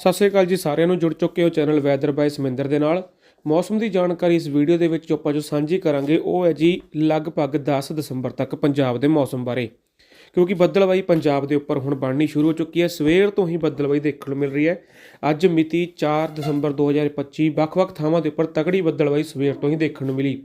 ਸਤਿ ਸ਼੍ਰੀ ਅਕਾਲ ਜੀ ਸਾਰਿਆਂ ਨੂੰ ਜੁੜ ਚੁੱਕੇ ਹੋ ਚੈਨਲ ਵੈਦਰ ਬਾਈ ਸਮਿੰਦਰ ਦੇ ਨਾਲ। ਮੌਸਮ ਦੀ ਜਾਣਕਾਰੀ ਇਸ ਵੀਡੀਓ ਦੇ ਵਿੱਚ ਜੋ ਆਪਾਂ ਜੋ ਸਾਂਝੀ ਕਰਾਂਗੇ, ਉਹ ਹੈ ਜੀ ਲਗਭਗ 10 ਦਸੰਬਰ ਤੱਕ ਪੰਜਾਬ ਦੇ ਮੌਸਮ ਬਾਰੇ। ਕਿਉਂਕਿ ਬੱਦਲਬਾਈ ਪੰਜਾਬ ਦੇ ਉੱਪਰ ਹੁਣ ਬਣਨੀ ਸ਼ੁਰੂ ਹੋ ਚੁੱਕੀ ਹੈ, ਸਵੇਰ ਤੋਂ ਹੀ ਬੱਦਲਬਾਈ ਦੇਖਣ ਨੂੰ ਮਿਲ ਰਹੀ ਹੈ। ਅੱਜ ਮਿਤੀ 4 ਦਸੰਬਰ 2025 ਵੱਖ-ਵੱਖ ਥਾਵਾਂ ਦੇ ਉੱਪਰ ਤਗੜੀ ਬੱਦਲਬਾਈ ਸਵੇਰ ਤੋਂ ਹੀ ਦੇਖਣ ਨੂੰ ਮਿਲੀ।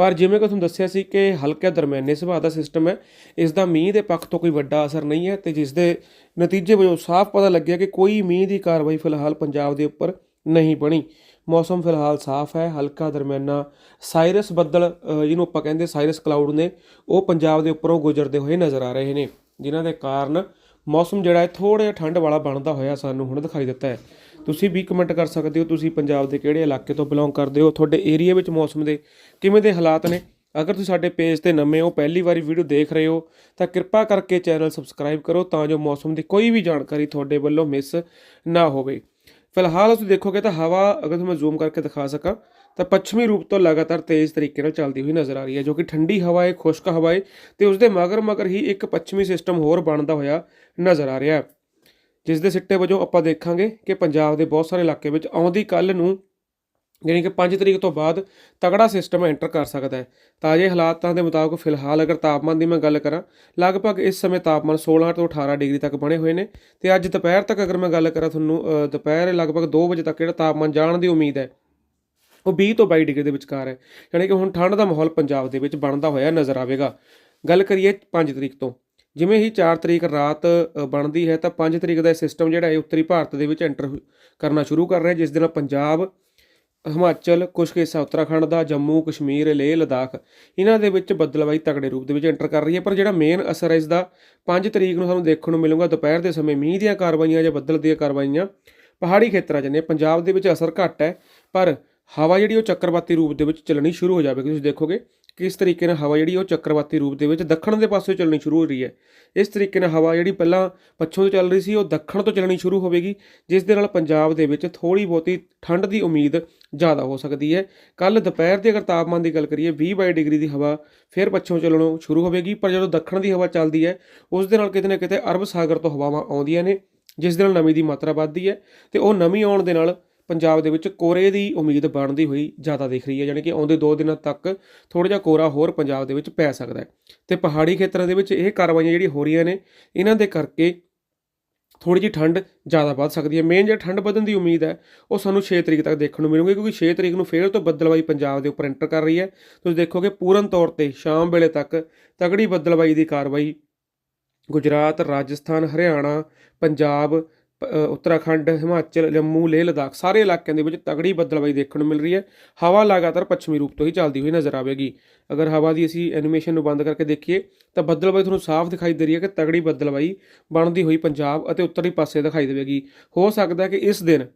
ਪਰ ਜਿਵੇਂ ਕਿ ਤੁਹਾਨੂੰ ਦੱਸਿਆ ਸੀ ਕਿ ਹਲਕਾ ਦਰਮਿਆਨੇ ਸੁਭਾਅ ਦਾ ਸਿਸਟਮ ਹੈ, ਇਸ ਦਾ ਮੀਂਹ ਦੇ ਪੱਖ ਤੋਂ ਕੋਈ ਵੱਡਾ ਅਸਰ ਨਹੀਂ ਹੈ ਤੇ ਜਿਸ ਦੇ ਨਤੀਜੇ ਵਜੋਂ ਸਾਫ਼ ਪਤਾ ਲੱਗਿਆ ਕਿ ਕੋਈ ਮੀਂਹ ਦੀ ਕਾਰਵਾਈ ਫਿਲਹਾਲ ਪੰਜਾਬ ਦੇ ਉੱਪਰ ਨਹੀਂ ਬਣੀ। ਮੌਸਮ ਫਿਲਹਾਲ ਸਾਫ਼ ਹੈ, ਹਲਕਾ ਦਰਮਿਆਨਾ ਸਾਇਰਸ ਬੱਦਲ ਜਿਹਨੂੰ ਆਪਾਂ ਕਹਿੰਦੇ ਸਾਇਰਸ ਕਲਾਊਡ ਨੇ, ਉਹ ਪੰਜਾਬ ਦੇ ਉੱਪਰੋਂ ਗੁਜ਼ਰਦੇ ਹੋਏ ਨਜ਼ਰ ਆ ਰਹੇ ਨੇ, ਜਿਨ੍ਹਾਂ ਦੇ ਕਾਰਨ ਮੌਸਮ ਜਿਹੜਾ ਹੈ ਥੋੜ੍ਹਾ ਜਿਹਾ ਠੰਡ ਵਾਲਾ ਬਣਦਾ ਹੋਇਆ ਸਾਨੂੰ ਹੁਣ ਦਿਖਾਈ ਦਿੱਤਾ ਹੈ। ਤੁਸੀਂ ਵੀ ਕਮੈਂਟ ਕਰ ਸਕਦੇ ਹੋ, ਤੁਸੀਂ ਪੰਜਾਬ ਦੇ ਕਿਹੜੇ ਇਲਾਕੇ ਤੋਂ ਬਿਲੋਂਗ ਕਰਦੇ ਹੋ, ਤੁਹਾਡੇ ਏਰੀਆ ਵਿੱਚ ਮੌਸਮ ਦੇ ਕਿਵੇਂ ਦੇ ਹਾਲਾਤ ਨੇ? ਅਗਰ ਤੁਸੀਂ ਸਾਡੇ ਪੇਜ ਤੇ ਨਵੇਂ ਹੋ, ਪਹਿਲੀ ਵਾਰੀ ਵੀਡੀਓ ਦੇਖ ਰਹੇ ਹੋ, ਤਾਂ ਕਿਰਪਾ ਕਰਕੇ ਚੈਨਲ ਸਬਸਕ੍ਰਾਈਬ ਕਰੋ ਤਾਂ ਜੋ ਮੌਸਮ ਦੀ ਕੋਈ ਵੀ ਜਾਣਕਾਰੀ ਤੁਹਾਡੇ ਵੱਲੋਂ ਮਿਸ ਨਾ ਹੋਵੇ। ਫਿਲਹਾਲ ਤੁਸੀਂ ਦੇਖੋਗੇ ਤਾਂ ਹਵਾ, ਅਗਰ ਤੁਹਾਨੂੰ ਮੈਂ ਜ਼ੂਮ ਕਰਕੇ ਦਿਖਾ ਸਕਾਂ ਤਾਂ ਪੱਛਮੀ ਰੂਪ ਤੋਂ ਲਗਾਤਾਰ ਤੇਜ਼ ਤਰੀਕੇ ਨਾਲ ਚੱਲਦੀ ਹੋਈ ਨਜ਼ਰ ਆ ਰਹੀ ਹੈ, ਜੋ ਕਿ ਠੰਡੀ ਹਵਾ ਹੈ ਖੁਸ਼ਕ ਹਵਾ ਹੈ ਤੇ ਉਸ ਦੇ ਮਗਰ ਮਗਰ ਹੀ ਇੱਕ ਪੱਛਮੀ ਸਿਸਟਮ ਹੋਰ ਬਣਦਾ ਹੋਇਆ ਨਜ਼ਰ ਆ ਰਿਹਾ ਹੈ ਜਿਸ ਦੇ ਸਿੱਟੇ ਵਜੋਂ ਆਪਾਂ ਦੇਖਾਂਗੇ ਕਿ ਪੰਜਾਬ ਦੇ ਬਹੁਤ ਸਾਰੇ ਇਲਾਕੇ ਵਿੱਚ ਆਉਂਦੀ ਕੱਲ ਨੂੰ ਯਾਨੀ ਕਿ 5 ਤਰੀਕ ਤੋਂ ਬਾਅਦ ਤਗੜਾ ਸਿਸਟਮ ਐਂਟਰ ਕਰ ਸਕਦਾ ਹੈ। ਤਾਜ਼ੇ ਹਾਲਾਤਾਂ ਦੇ ਮੁਤਾਬਕ ਫਿਲਹਾਲ ਅਗਰ ਤਾਪਮਾਨ ਦੀ ਮੈਂ ਗੱਲ ਕਰਾਂ, ਲਗਭਗ ਇਸ ਸਮੇਂ ਤਾਪਮਾਨ 16 ਤੋਂ 18 ਡਿਗਰੀ ਤੱਕ ਬਣੇ ਹੋਏ ਨੇ ਤੇ ਅੱਜ ਦੁਪਹਿਰ ਤੱਕ ਅਗਰ ਮੈਂ ਗੱਲ ਕਰਾਂ ਤੁਹਾਨੂੰ ਦੁਪਹਿਰ ਲਗਭਗ 2 ਵਜੇ ਤੱਕ ਜਿਹੜਾ ਤਾਪਮਾਨ ਜਾਣ ਦੀ ਉਮੀਦ ਹੈ ਉਹ 20 ਤੋਂ 22 ਡਿਗਰੀ ਦੇ ਵਿਚਕਾਰ ਹੈ। ਯਾਨੀ ਕਿ ਹੁਣ ਠੰਡ ਦਾ ਮਾਹੌਲ ਪੰਜਾਬ ਦੇ ਵਿੱਚ ਬਣਦਾ ਹੋਇਆ ਨਜ਼ਰ ਆਵੇਗਾ। ਗੱਲ ਕਰੀਏ 5 ਤਰੀਕ ਤੋਂ। ਜਿਵੇਂ ਹੀ 4 ਤਰੀਕ ਰਾਤ ਬਣਦੀ ਹੈ ਤਾਂ 5 ਤਰੀਕ ਦਾ ਇਹ ਸਿਸਟਮ ਜਿਹੜਾ ਹੈ ਉੱਤਰੀ ਭਾਰਤ ਦੇ ਵਿੱਚ ਐਂਟਰ ਕਰਨਾ ਸ਼ੁਰੂ ਕਰ ਰਿਹਾ ਜਿਸ ਦੇ ਨਾਲ ਪੰਜਾਬ, ਹਿਮਾਚਲ ਕੁਝ ਕੁ ਹਿੱਸਾ ਉੱਤਰਾਖੰਡ ਦਾ, ਜੰਮੂ, ਕਸ਼ਮੀਰ, ਲੇਹ, ਲਦਾਖ, ਇਹਨਾਂ ਦੇ ਵਿੱਚ ਬੱਦਲਬਾਈ ਤਗੜੇ ਰੂਪ ਦੇ ਵਿੱਚ ਐਂਟਰ ਕਰ ਰਹੀ ਹੈ। ਪਰ ਜਿਹੜਾ ਮੇਨ ਅਸਰ ਹੈ ਇਸ ਦਾ 5 ਤਰੀਕ ਨੂੰ ਸਾਨੂੰ ਦੇਖਣ ਨੂੰ ਮਿਲੂਗਾ। ਦੁਪਹਿਰ ਦੇ ਸਮੇਂ ਮੀਂਹ ਦੀਆਂ ਕਾਰਵਾਈਆਂ ਜਾਂ ਬੱਦਲ ਦੀਆਂ ਕਾਰਵਾਈਆਂ ਪਹਾੜੀ ਖੇਤਰਾਂ 'ਚ ਨੇ। ਪੰਜਾਬ ਦੇ ਵਿੱਚ ਅਸਰ ਘੱਟ ਹੈ, ਪਰ ਹਵਾ ਜਿਹੜੀ ਉਹ ਚੱਕਰਵਾਤੀ ਰੂਪ ਦੇ ਵਿੱਚ ਚੱਲਣੀ ਸ਼ੁਰੂ ਹੋ ਜਾਵੇਗੀ। ਤੁਸੀਂ ਦੇਖੋਗੇ ਕਿ ਇਸ ਤਰੀਕੇ ਨਾਲ ਹਵਾ ਜਿਹੜੀ ਉਹ ਚੱਕਰਵਾਤੀ ਰੂਪ ਦੇ ਵਿੱਚ ਦੱਖਣ ਦੇ ਪਾਸੇ ਚੱਲਣੀ ਸ਼ੁਰੂ ਹੋ ਰਹੀ ਹੈ। ਇਸ ਤਰੀਕੇ ਨਾਲ ਹਵਾ ਜਿਹੜੀ ਪਹਿਲਾਂ ਪੱਛੋਂ ਤੋਂ ਚੱਲ ਰਹੀ ਸੀ, ਉਹ ਦੱਖਣ ਤੋਂ ਚੱਲਣੀ ਸ਼ੁਰੂ ਹੋਵੇਗੀ, ਜਿਸ ਦੇ ਨਾਲ ਪੰਜਾਬ ਦੇ ਵਿੱਚ ਥੋੜੀ ਬਹੁਤੀ ਠੰਡ ਦੀ ਉਮੀਦ ਜ਼ਿਆਦਾ ਹੋ ਸਕਦੀ ਹੈ। ਕੱਲ ਦੁਪਹਿਰ ਦੇ ਅਗਰ ਤਾਪਮਾਨ ਦੀ ਗੱਲ ਕਰੀਏ 20 22 ਡਿਗਰੀ ਦੀ ਹਵਾ ਫਿਰ ਪੱਛੋਂ ਚੱਲਣੋਂ ਸ਼ੁਰੂ ਹੋਵੇਗੀ, ਪਰ ਜਦੋਂ ਦੱਖਣ ਦੀ ਹਵਾ ਚੱਲਦੀ ਹੈ, ਉਸ ਦੇ ਨਾਲ ਕਿਤੇ ਨਾ ਕਿਤੇ ਅਰਬ ਸਾਗਰ ਤੋਂ ਹਵਾਵਾਂ ਆਉਂਦੀਆਂ ਨੇ, ਜਿਸ ਦੇ ਨਾਲ ਨਮੀ ਦੀ ਮਾਤਰਾ ਵੱਧਦੀ ਹੈ ਤੇ ਉਹ ਨਮੀ ਆਉਣ ਦੇ ਨਾਲ ਪੰਜਾਬ ਦੇ ਵਿੱਚ ਕੋਰੇ ਦੀ ਉਮੀਦ ਬਣਦੀ ਹੋਈ ਜ਼ਿਆਦਾ ਦਿਖ ਰਹੀ ਹੈ, ਯਾਨੀ ਕਿ ਆਉਂਦੇ 2 ਦਿਨਾਂ ਤੱਕ ਥੋੜਾ ਜਿਹਾ ਕੋਰਾ ਹੋਰ ਪੰਜਾਬ ਦੇ ਵਿੱਚ ਪੈ ਸਕਦਾ ਹੈ। ਤੇ ਪਹਾੜੀ ਖੇਤਰਾਂ ਦੇ ਵਿੱਚ ਇਹ ਕਾਰਵਾਈਆਂ ਜਿਹੜੀ ਹੋ ਰਹੀਆਂ ਨੇ, ਇਹਨਾਂ ਦੇ ਕਰਕੇ ਥੋੜੀ ਜਿਹੀ ਠੰਡ ਜ਼ਿਆਦਾ ਵੱਧ ਸਕਦੀ ਹੈ। ਮੇਨ ਜਿਹੜਾ ਠੰਡ ਵਧਣ ਦੀ ਉਮੀਦ ਹੈ, ਉਹ ਸਾਨੂੰ 6 ਤਰੀਕ ਤੱਕ ਦੇਖਣ ਨੂੰ ਮਿਲੂਗੀ, ਕਿਉਂਕਿ 6 ਤਰੀਕ ਨੂੰ ਫੇਰ ਤੋਂ ਬੱਦਲਬਾਈ ਪੰਜਾਬ ਦੇ ਉੱਪਰ ਐਂਟਰ ਕਰ ਰਹੀ ਹੈ। ਤੁਸੀਂ ਦੇਖੋਗੇ ਪੂਰਨ ਤੌਰ ਤੇ ਸ਼ਾਮ ਵੇਲੇ ਤੱਕ ਤਗੜੀ ਬੱਦਲਬਾਈ ਦੀ ਕਾਰਵਾਈ ਗੁਜਰਾਤ, ਰਾਜਸਥਾਨ, ਹਰਿਆਣਾ, ਪੰਜਾਬ ਉੱਤਰਾਖੰਡ, ਹਿਮਾਚਲ, ਜੰਮੂ, ਲੇਹ ਲਦਾਖ ਸਾਰੇ ਇਲਾਕਿਆਂ ਦੇ ਵਿੱਚ ਤਗੜੀ ਬੱਦਲਬਾਈ ਦੇਖਣ ਨੂੰ ਮਿਲ ਰਹੀ ਹੈ। ਹਵਾ ਲਗਾਤਾਰ ਪੱਛਮੀ ਰੂਪ ਤੋਂ ਹੀ ਚੱਲਦੀ ਹੋਈ ਨਜ਼ਰ ਆਵੇਗੀ। ਅਗਰ ਹਵਾ ਦੀ ਅਸੀਂ ਐਨੀਮੇਸ਼ਨ ਨੂੰ ਬੰਦ ਕਰਕੇ ਦੇਖੀਏ, ਤਾਂ ਬੱਦਲਬਾਈ ਤੁਹਾਨੂੰ ਸਾਫ਼ ਦਿਖਾਈ ਦੇ ਰਹੀ ਹੈ ਕਿ ਤਗੜੀ ਬੱਦਲਬਾਈ ਬਣਦੀ ਹੋਈ ਪੰਜਾਬ ਅਤੇ ਉੱਤਰੀ ਪਾਸੇ ਦਿਖਾਈ ਦੇਵੇਗੀ। ਹੋ ਸਕਦਾ ਹੈ ਕਿ ਇਸ ਦਿਨ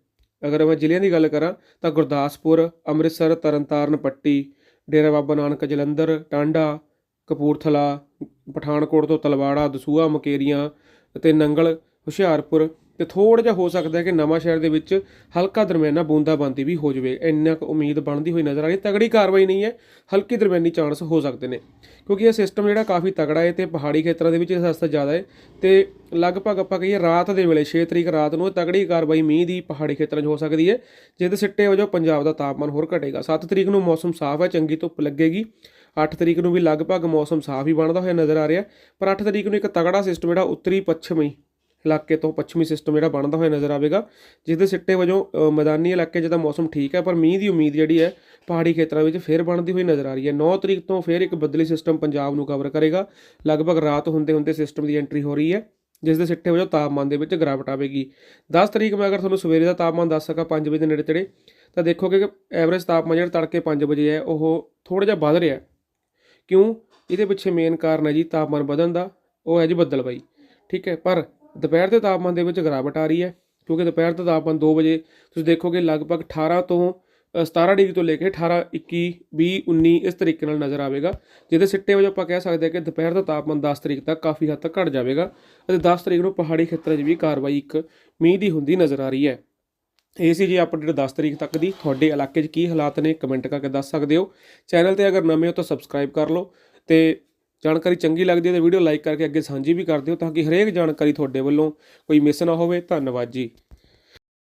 ਅਗਰ ਮੈਂ ਜ਼ਿਲ੍ਹਿਆਂ ਦੀ ਗੱਲ ਕਰਾਂ, ਤਾਂ ਗੁਰਦਾਸਪੁਰ, ਅੰਮ੍ਰਿਤਸਰ, ਤਰਨਤਾਰਨ, ਪੱਟੀ, ਡੇਰਾ ਬਾਬਾ ਨਾਨਕ, ਜਲੰਧਰ, ਟਾਂਡਾ, ਕਪੂਰਥਲਾ, ਪਠਾਨਕੋਟ ਤੋਂ ਤਲਵਾੜਾ, ਦਸੂਹਾ, ਮਕੇਰੀਆਂ ਅਤੇ ਨੰਗਲ, ਹੁਸ਼ਿਆਰਪੁਰ ਤੇ ਥੋੜਾ ਜਿਹਾ ਹੋ ਸਕਦਾ ਹੈ ਕਿ ਨਵਾਂ ਸ਼ਹਿਰ ਦੇ ਵਿੱਚ ਹਲਕਾ ਦਰਮਿਆਨਾ ਬੂੰਦਾਬਾਂਦੀ ਵੀ ਹੋ ਜਾਵੇ। ਇੰਨਾ ਕੁ ਉਮੀਦ ਬਣਦੀ ਹੋਈ ਨਜ਼ਰ ਆ ਰਹੀ ਹੈ। ਤਗੜੀ ਕਾਰਵਾਈ ਨਹੀਂ ਹੈ। ਹਲਕੀ ਦਰਮਿਆਨੀ ਚਾਂਸ ਹੋ ਸਕਦੇ ਨੇ। ਕਿਉਂਕਿ ਇਹ ਸਿਸਟਮ ਜਿਹੜਾ ਕਾਫੀ ਤਗੜਾ ਹੈ ਤੇ ਪਹਾੜੀ ਖੇਤਰਾਂ ਦੇ ਵਿੱਚ ਇਸ ਅਸਰ ਜ਼ਿਆਦਾ ਹੈ ਤੇ ਲਗਭਗ ਆਪਾਂ ਕਹੀਏ ਰਾਤ ਦੇ ਵੇਲੇ 6 ਤਰੀਕ ਰਾਤ ਨੂੰ ਇਹ ਤਗੜੀ ਕਾਰਵਾਈ ਮੀਂਹ ਦੀ ਪਹਾੜੀ ਖੇਤਰਾਂ 'ਚ ਹੋ ਸਕਦੀ ਹੈ। ਜਿਹਦੇ ਸਿੱਟੇ ਵਜੋਂ ਪੰਜਾਬ ਦਾ ਤਾਪਮਾਨ ਹੋਰ ਘਟੇਗਾ। 7 ਤਰੀਕ ਨੂੰ ਮੌਸਮ ਸਾਫ਼ ਹੈ, ਚੰਗੀ ਧੁੱਪ ਲੱਗੇਗੀ। 8 ਤਰੀਕ ਨੂੰ ਵੀ ਲਗਭਗ ਮੌਸਮ ਸਾਫ਼ ਹੀ ਬਣਦਾ ਹੋਇਆ ਨਜ਼ਰ ਆ ਰਿਹਾ। ਪਰ 8 ਤਰੀਕ ਨੂੰ ਇੱਕ ਤਗੜਾ ਸਿਸਟਮ ਜਿਹੜਾ ਉੱਤਰੀ ਪੱਛਮੀ ਇਲਾਕੇ ਤੋਂ ਪੱਛਮੀ ਸਿਸਟਮ ਜਿਹੜਾ ਬਣਦਾ ਹੋਇਆ ਨਜ਼ਰ ਆਵੇਗਾ ਜਿਸ ਦੇ ਸਿੱਟੇ ਵਜੋਂ ਮੈਦਾਨੀ ਇਲਾਕੇ 'ਚ ਤਾਂ ਮੌਸਮ ਠੀਕ ਹੈ, ਪਰ ਮੀਂਹ ਦੀ ਉਮੀਦ ਜਿਹੜੀ ਹੈ, ਪਹਾੜੀ ਖੇਤਰਾਂ ਵਿੱਚ ਫੇਰ ਬਣਦੀ ਹੋਈ ਨਜ਼ਰ ਆ ਰਹੀ ਹੈ। 9 ਤਰੀਕ ਤੋਂ ਫੇਰ ਇੱਕ ਬੱਦਲੀ ਸਿਸਟਮ ਪੰਜਾਬ ਨੂੰ ਕਵਰ ਕਰੇਗਾ। ਲਗਭਗ ਰਾਤ ਹੁੰਦੇ ਹੁੰਦੇ ਸਿਸਟਮ ਦੀ ਐਂਟਰੀ ਹੋ ਰਹੀ ਹੈ ਜਿਸ ਦੇ ਸਿੱਟੇ ਵਜੋਂ ਤਾਪਮਾਨ ਦੇ ਵਿੱਚ ਗਿਰਾਵਟ ਆਵੇਗੀ। 10 ਤਰੀਕ ਮੈਂ ਅਗਰ ਤੁਹਾਨੂੰ ਸਵੇਰੇ ਦਾ ਤਾਪਮਾਨ ਦੱਸ ਸਕਾਂ 5 ਵਜੇ ਦੇ ਨੇੜੇ ਤੇੜੇ, ਤਾਂ ਦੇਖੋਗੇ ਕਿ ਐਵਰੇਜ ਤਾਪਮਾਨ ਜਿਹੜਾ ਤੜਕੇ 5 ਵਜੇ ਹੈ, ਉਹ ਥੋੜਾ ਜਿਹਾ ਵੱਧ ਰਿਹਾ ਕਿਉਂ? ਇਹਦੇ ਪਿੱਛੇ ਮੇਨ ਕਾਰਨ ਹੈ ਜੀ, ਤਾਪਮਾਨ ਵਧਣ ਦਾ, ਉਹ ਹੈ ਜੀ ਬੱਦਲਬਾਈ। ਠੀਕ ਹੈ, ਪਰ ਦੁਪਹਿਰ ਦੇ ਤਾਪਮਾਨ ਦੇ ਵਿੱਚ ਗਿਰਾਵਟ ਆ ਰਹੀ ਹੈ ਕਿਉਂਕਿ ਦੁਪਹਿਰ ਦਾ ਤਾਪਮਾਨ 2 ਵਜੇ ਤੁਸੀਂ ਦੇਖੋਗੇ ਲਗਭਗ 18 ਤੋਂ ਅ, 17 ਡਿਗਰੀ ਤੋਂ ਲੈ ਕੇ 18 21 20 19 ਇਸ ਤਰੀਕੇ ਨਾਲ ਨਜ਼ਰ ਆਵੇਗਾ ਜਿਹਦੇ ਸਿੱਟੇ ਵਜੋਂ ਆਪਾਂ ਕਹਿ ਸਕਦੇ ਹਾਂ ਕਿ ਦੁਪਹਿਰ ਦਾ ਤਾਪਮਾਨ 10 ਤਰੀਕ ਤੱਕ ਕਾਫੀ ਹੱਦ ਤੱਕ ਘਟ ਜਾਵੇਗਾ ਅਤੇ 10 ਤਰੀਕ ਨੂੰ ਪਹਾੜੀ ਖੇਤਰਾਂ 'ਚ ਵੀ ਕਾਰਵਾਈ ਇੱਕ ਮੀਂਹ ਦੀ ਹੁੰਦੀ ਨਜ਼ਰ ਆ ਰਹੀ ਹੈ। ਇਹ ਸੀ ਜੀ ਅਪਡੇਟ 10 ਤਰੀਕ ਤੱਕ ਦੀ ਤੁਹਾਡੇ ਇਲਾਕੇ 'ਚ ਕੀ ਹਾਲਾਤ ਨੇ ਕਮੈਂਟ ਕਰਕੇ ਦੱਸ ਸਕਦੇ ਹੋ। ਚੈਨਲ ਤੇ ਅਗਰ ਨਵੇਂ ਹੋ ਤਾਂ ਸਬਸਕ੍ਰਾਈਬ ਕਰ ਲਓ ਤੇ ਜਾਣਕਾਰੀ ਚੰਗੀ ਲੱਗਦੀ ਹੈ ਤਾਂ ਵੀਡੀਓ ਲਾਈਕ ਕਰਕੇ ਅੱਗੇ ਸਾਂਝੀ ਵੀ ਕਰ ਦਿਓ ਤਾਂ ਕਿ ਹਰੇਕ ਜਾਣਕਾਰੀ ਤੁਹਾਡੇ ਵੱਲੋਂ ਕੋਈ ਮਿਸ ਨਾ ਹੋਵੇ। ਧੰਨਵਾਦ ਜੀ।